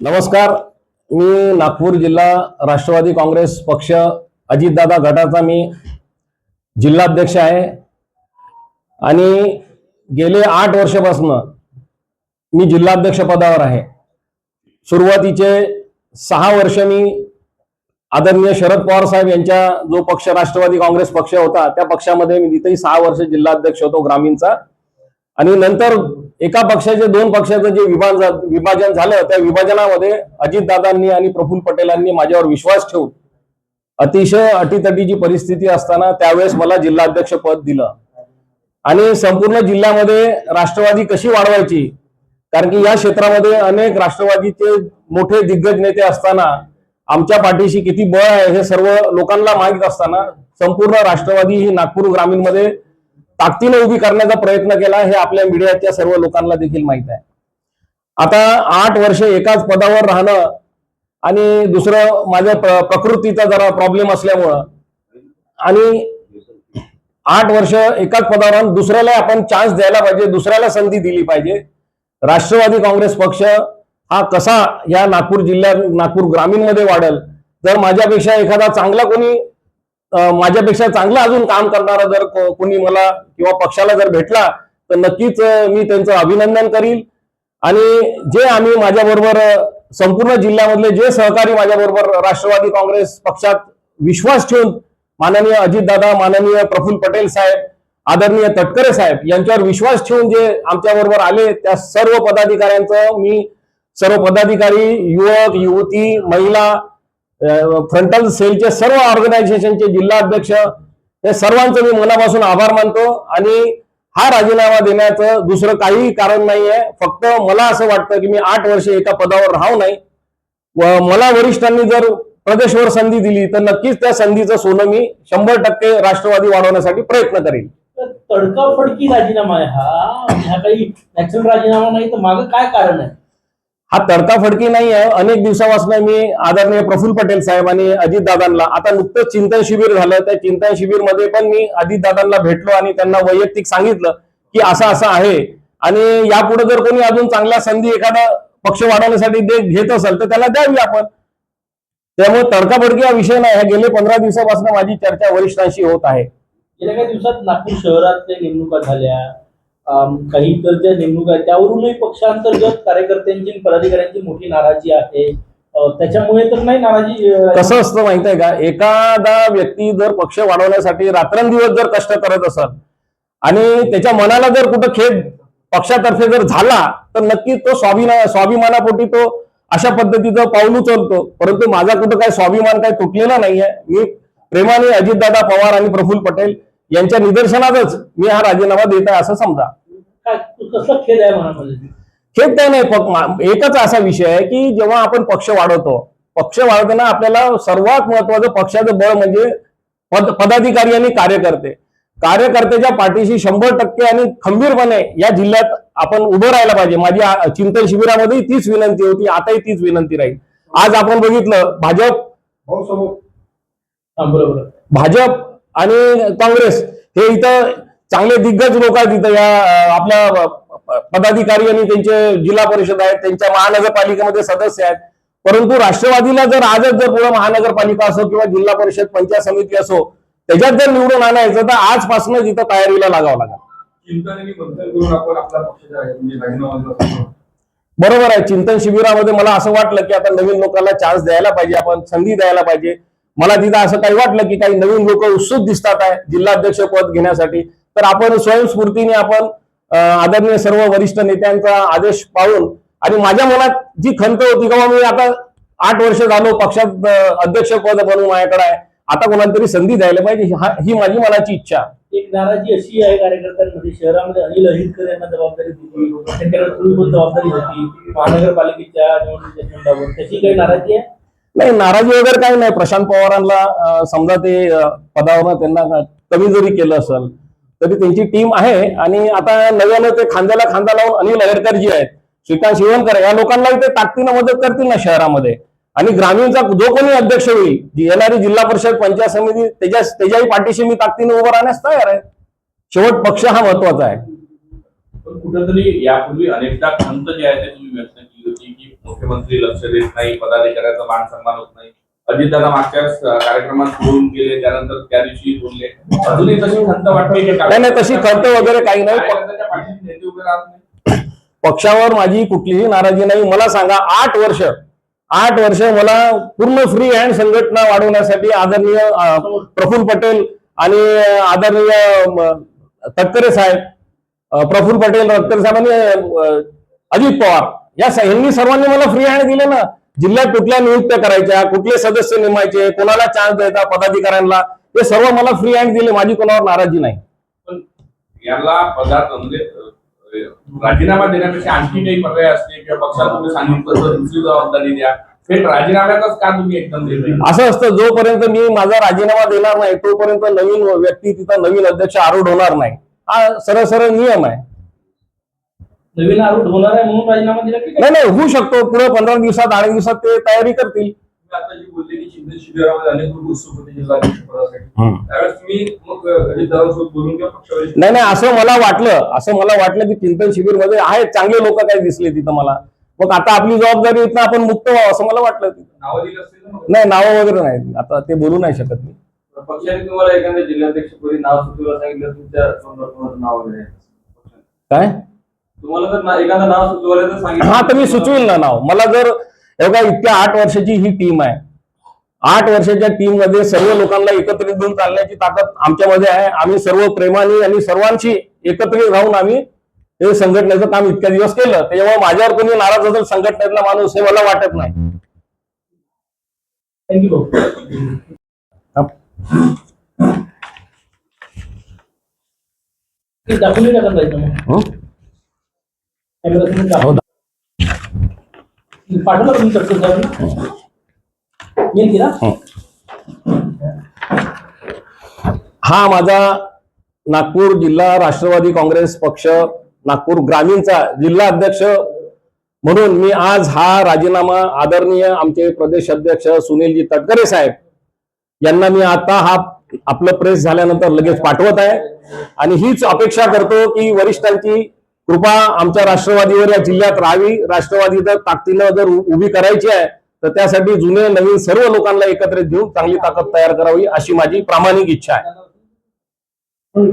नमस्कार. मी नागपूर जिल्हा राष्ट्रवादी काँग्रेस पक्ष अजितदादा गटाचा मी जिल्हाध्यक्ष आहे. आणि गेले आठ वर्षापासून मी जिल्हाध्यक्ष पदावर आहे. सुरुवातीचे सहा वर्ष मी आदरणीय शरद पवार साहेब यांच्या जो पक्ष राष्ट्रवादी काँग्रेस पक्ष होता त्या पक्षामध्ये मी तिथेही सहा वर्ष जिल्हाध्यक्ष होतो ग्रामीणचा. आणि नंतर एका पक्षाचे दोन पक्षाचं जे विभाजन विभाजन झालं त्या विभाजनामध्ये अजितदादांनी आणि प्रफुल्ल पटेलांनी माझ्यावर विश्वास ठेवून अतिशय अटीतटीची परिस्थिती असताना त्यावेळेस मला जिल्हाध्यक्ष पद दिलं. आणि संपूर्ण जिल्ह्यामध्ये राष्ट्रवादी कशी वाढवायची? कारण की या क्षेत्रामध्ये अनेक राष्ट्रवादीचे मोठे दिग्गज नेते असताना आमच्या पाठीशी किती बळ आहे हे सर्व लोकांना माहीत असताना संपूर्ण राष्ट्रवादी ही नागपूर ग्रामीणमध्ये ताकदीने उभी करण्याचा प्रयत्न केला हे आपल्या मीडियाच्या सर्व लोकांना देखील माहीत आहे. आता आठ वर्ष एकाच पदावर राहणं आणि दुसरं माझ्या प्र- प्रकृतीचा जरा प्रॉब्लेम असल्यामुळं आणि आठ वर्ष एकाच पदावर राहून दुसऱ्याला आपण चान्स द्यायला पाहिजे दुसऱ्याला संधी दिली पाहिजे. राष्ट्रवादी काँग्रेस पक्ष हा कसा या नागपूर जिल्ह्यात नागपूर ग्रामीणमध्ये वाढेल जर माझ्यापेक्षा एखादा चांगला कोणी माझ्यापेक्षा चांगलं अजून काम करणारा जर को- कोणी मला किंवा पक्षाला जर भेटला तर नक्कीच मी त्यांचं अभिनंदन करील. आणि जे आम्ही माझ्याबरोबर संपूर्ण जिल्ह्यामधले जे सहकारी माझ्याबरोबर राष्ट्रवादी काँग्रेस पक्षात विश्वास ठेवून माननीय अजितदादा माननीय प्रफुल्ल पटेल साहेब आदरणीय तटकरे साहेब यांच्यावर विश्वास ठेवून जे आमच्याबरोबर आले त्या सर्व पदाधिकाऱ्यांचं मी सर्व पदाधिकारी युवक युवती महिला फ्रंटल सेलचे सर्व ऑर्गनायझेशनचे जिल्हा अध्यक्ष हे सर्वांचं मी मनापासून आभार मानतो आणि हा राजीनामा देण्याचं दुसरं काही कारण नाहीये. फक्त मला असं वाटतं की मी आठ वर्ष एका पदावर राहू नाही व मला वरिष्ठांनी जर प्रदेशवर संधी दिली तर नक्कीच त्या संधीचं सोनं मी शंभर टक्के राष्ट्रवादी वाढवण्यासाठी प्रयत्न करेल तडकाफडकी राजीनामा आहे हा. हा काही नॅचरल राजीनामा नाही तर मागं काय कारण आहे? हा तडकाफडकी नाही आहे अनेक दिवसापासून मी आदरणीय प्रफुल्ल पटेल साहेब आणि अजितदादांना आता नुकतंच चिंतन शिबिर झालं. त्या चिंतन शिबिरमध्ये पण मी अजितदादांना भेटलो आणि त्यांना वैयक्तिक सांगितलं की असं असं आहे. आणि यापुढे जर कोणी अजून चांगल्या संधी एखादा पक्ष वाढवण्यासाठी घेत असेल तर त्याला द्यावी आपण. त्यामुळे तडकाफडकी हा विषय नाही. गेले पंधरा दिवसापासून माझी चर्चा वरिष्ठांशी होत आहे. गेल्या काही दिवसात नागपूर शहरातल्या निवडणुका झाल्या. काही इतर ज्या नेमणूक आहेत त्यावरूनही पक्षांतर्गत कार्यकर्त्यांची पदाधिकाऱ्यांची मोठी नाराजी आहे. त्याच्यामुळे तर नाही नाराजी कसं असतं माहीत आहे का? एखादा व्यक्ती जर पक्ष वाढवण्यासाठी रात्रंदिवस जर कष्ट करत असेल आणि त्याच्या मनाला जर कुठं खेद पक्षातर्फे जर झाला तर नक्की तो स्वाभिमान स्वाभिमानापोटी तो अशा पद्धतीचं पाऊल उचलतो. परंतु माझा कुठं काय स्वाभिमान काय तुटलेला नाहीये. मी प्रेमाने अजितदादा पवार आणि प्रफुल्ल पटेल यांच्या निदर्शनातच मी हा राजीनामा देत आहे असं समजा. आहे मनामध्ये खेळ काय नाही एकच असा विषय आहे की जेव्हा आपण पक्ष वाढवतो पक्ष वाढवताना आपल्याला सर्वात महत्वाचं पक्षाचं बळ म्हणजे पद पदाधिकारी आणि कार्यकर्ते. कार्यकर्त्याच्या पाठीशी शंभर टक्के आणि खंबीरपणे या जिल्ह्यात आपण उभं राहायला पाहिजे. माझी चिंतन शिबिरामध्ये तीच विनंती होती आताही तीच विनंती राहील. आज आपण बघितलं भाजप बरोबर भाजप आणि काँग्रेस हे इथं चांगले दिग्गज लोक आहेत इथं. या आपल्या पदाधिकारी आणि त्यांचे जिल्हा परिषद आहेत त्यांच्या महानगरपालिकेमध्ये सदस्य आहेत. परंतु राष्ट्रवादीला जर आजच जर पुढे महानगरपालिका असो किंवा जिल्हा परिषद पंचायत समिती असो त्याच्यात जर निवडून आणायचं तर आजपासूनच इथं तयारीला लागावं लागेल. म्हणजे. बरोबर आहे. चिंतन शिबिरामध्ये मला असं वाटलं की आता नवीन लोकांना चान्स द्यायला पाहिजे आपण संधी द्यायला पाहिजे. मला तिथं असं काही वाटलं की काही नवीन लोक उत्सुक दिसतात आहे जिल्हाध्यक्ष पद घेण्यासाठी. तर आपण स्वयंस्फूर्तीने आपण आदरणीय सर्व वरिष्ठ नेत्यांचा आदेश पाळून आणि माझ्या मनात जी खंत होती का मी आता आठ वर्ष झालो पक्षात अध्यक्ष पद म्हणून माझ्याकडे आहे. आता कोणाला तरी संधी द्यायला पाहिजे ही माझी मनाची इच्छा. एक नाराजी अशी आहे कार्यकर्त्यांमध्ये शहरामध्ये अनिल अहिरकर यांना जबाबदारी दिली त्यांच्याकडे जबाबदारी होती. महानगरपालिकेच्या निवडणुकीच्या तशी काही नाराजी आहे? नाही नाराजी वगैरे काही नाही. प्रशांत पवारांना समजा ते पदावर त्यांना कमी जरी केलं असेल तरी त्यांची टीम आहे. आणि आता नव्यानं ते खांद्याला खांदा लावून अनिल अहेरकर जी आहेत श्रीकांत शिवणकर या लोकांनाही ते ताकदीनं मदत करतील ना शहरामध्ये. आणि ग्रामीणचा जो कोणी अध्यक्ष होईल येणारी जिल्हा परिषद पंचायत समिती त्याच्या त्याच्याही पाठीशी मी ताकदीनं उभं राहण्यास तयार आहे. शेवट पक्ष हा महत्त्वाचा आहे. कुठेतरी यापूर्वी अनेकदा खंत जे आहे ते तुम्ही व्यक्त मुख्यमंत्री लक्ष देत नाही पदाधिकाऱ्याचा मान सन्मान होत नाही. अजितदादा मागच्या स- कार्यक्रमात बोलून गेले त्यानंतर त्या दिवशी बोलले. अजूनही तशी खंत वाटते नाही नाही तशी खंत वगैरे काही नाही. पक्षावर माझी कुठलीही नाराजी नाही. मला सांगा आठ वर्ष आठ वर्ष मला पूर्ण फ्री हँड संघटना वाढवण्यासाठी आदरणीय प्रफुल्ल पटेल आणि आदरणीय तटकरे साहेब प्रफुल्ल पटेल तटकरे साहेब आणि अजित पवार या यांनी सर्वांनी मला फ्री हँड दिले ना. जिल्ह्यात कुठल्या नियुक्त्या करायच्या कुठले सदस्य नेमायचे कोणाला चान्स द्यायचा पदाधिकाऱ्यांना हे सर्व मला फ्री हँड दिले. माझी कोणावर नाराजी नाही. पण याला पदार्थ म्हणजे राजीनामा देण्यापेक्षा आणखी काही पर्याय असते किंवा पक्षात तुम्ही सांगितलं दुसरी जबाबदारी द्या. थेट राजीनाम्यातच का तुम्ही एकदम असं असतं जोपर्यंत मी माझा राजीनामा देणार नाही तोपर्यंत नवीन व्यक्ती तिथं नवीन अध्यक्ष आरूढ होणार नाही. हा सरळ सरळ नियम आहे. नवीन आरूढ होणार आहे म्हणून राजीनामा दिला की? नाही नाही होऊ शकतो पुढे पंधरा दिवसात आठ दिवसात ते तयारी करतील तुम्ही आता जी बोलले की चिंतन शिबिरामध्ये अनेक लोक उत्सुक होते जिल्हाध्यक्ष पदासाठी त्यावेळेस तुम्ही मग अजितदादांसोबत बोलून किंवा पक्षावर नाही नाही असं मला वाटलं असं मला वाटलं की चिंतन शिबिरमध्ये आहेत चांगले लोक काही दिसले तिथं मला मग आता आपली जबाबदारी इथं आपण मुक्त व्हावं असं मला वाटलं तिथं. नावं दिली असतील ना मग? नाही नावं वगैरे नाही आता ते बोलू नाही शकत मी पक्षाने तुम्हाला एखाद्या जिल्हाध्यक्षपदी नाव सुचवायला सांगितलं तुमच्या कोणाचं नाव वगैरे आहे? काय तुम्हाला जर ना- एखादं नाव सुचवायला जर सांगितलं हा तर मी सुचवेल ना नाव. मला जर एवढा इतक्या आठ वर्षाची ही टीम आहे. आठ वर्षाच्या टीममध्ये सर्व लोकांना एकत्रित घेऊन चालण्याची ताकद आमच्यामध्ये आहे. आम्ही सर्व प्रेमाने आणि सर्वांशी एकत्रित राहून आम्ही हे संघटनेचं काम इतक्या दिवस केलं. त्याच्यामुळे माझ्यावर कोणी नाराज असेल संघटनेतला माणूस हे मला वाटत नाही. थँक्यू पाठवलं तुम्ही येईल की ना हा माझा नागपूर जिल्हा राष्ट्रवादी काँग्रेस पक्ष नागपूर ग्रामीणचा जिल्हा अध्यक्ष म्हणून मी आज हा राजीनामा आदरणीय आमचे प्रदेश अध्यक्ष सुनीलजी तटकरे साहेब यांना मी आता हा आपलं प्रेस झाल्यानंतर लगेच पाठवत आहे. आणि हीच अपेक्षा करतो की वरिष्ठांची कृपा आमच्या राष्ट्रवादीवर या जिल्ह्यात राहावी. राष्ट्रवादी जर ताकदीनं जर उभी करायची आहे तर त्यासाठी जुने नवीन सर्व लोकांना एकत्रित घेऊन चांगली ताकद तयार करावी अशी माझी प्रामाणिक इच्छा आहे. हो,